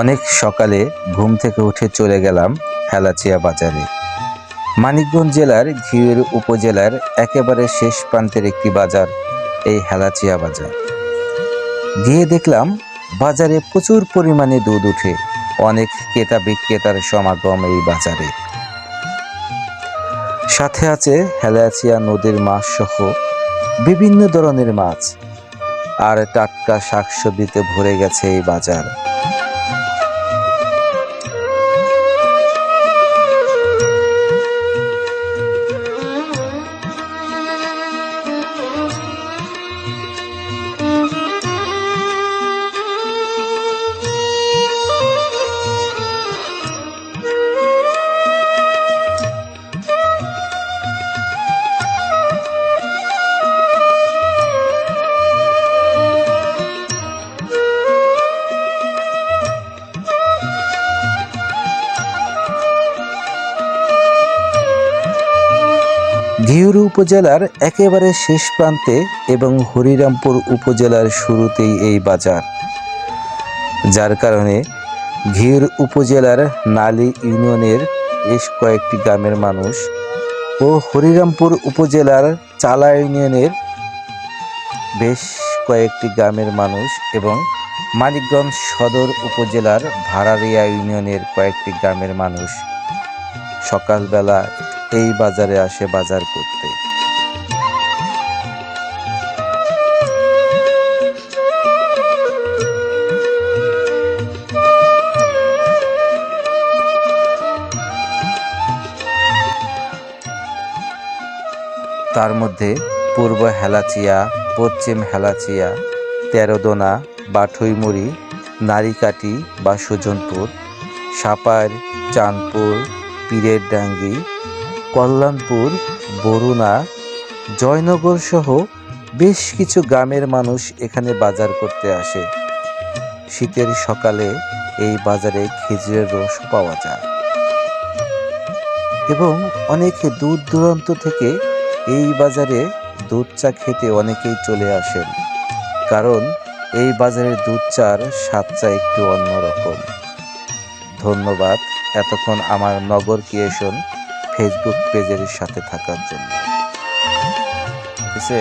অনেক সকালে ঘুম থেকে উঠে চলে গেলাম হেলাচিয়া বাজারে। মানিকগঞ্জ জেলার ঘিউর উপজেলার একেবারে শেষ প্রান্তের একটি বাজার, এই হেলাচিয়া বাজার। গিয়ে দেখলাম বাজারে প্রচুর পরিমাণে দুধ উঠে, অনেক ক্রেতা বিক্রেতার সমাগম এই বাজারে। সাথে আছে হেলাচিয়া নদীর মাছ সহ বিভিন্ন ধরনের মাছ, আর টাটকা শাকসবজিতে ভরে গেছে এই বাজার। ঘিউর উপজেলার একেবারে শেষ প্রান্তে এবং হরিরামপুর উপজেলার শুরুতেই এই বাজার, যার কারণে ঘিউর উপজেলার নালী ইউনিয়নের বেশ কয়েকটি গ্রামের মানুষ ও হরিরামপুর উপজেলার চালা ইউনিয়নের বেশ কয়েকটি গ্রামের মানুষ এবং মানিকগঞ্জ সদর উপজেলার ভাড়ারিয়া ইউনিয়নের কয়েকটি গ্রামের মানুষ সকালবেলা এই বাজারে আসে বাজার করতে। তার মধ্যে পূর্ব হেলাচিয়া, পশ্চিম হেলাচিয়া, তেরোদোনা বা বাঠইমুড়ি, নারিকাটি, বা সুজনপুর, সাপার, চাঁদপুর, পীরের ডাঙ্গি কল্যাণপুর, বরুণা, জয়নগর সহ বেশ কিছু গ্রামের মানুষ এখানে বাজার করতে আসে। শীতের সকালে এই বাজারে খেজুরের রস পাওয়া যায়। এবং অনেকে দূর দূরান্ত থেকে এই বাজারে দুধ চা খেতে অনেকেই চলে আসেন। কারণ এই বাজারের দুধ চার, স্বাদ চা একটু অন্যরকম। ধন্যবাদ। এতক্ষণ আমার নগর ক্রিয়েশন ফেসবুক পেজের সাথে থাকার জন্য ঠিক আছে?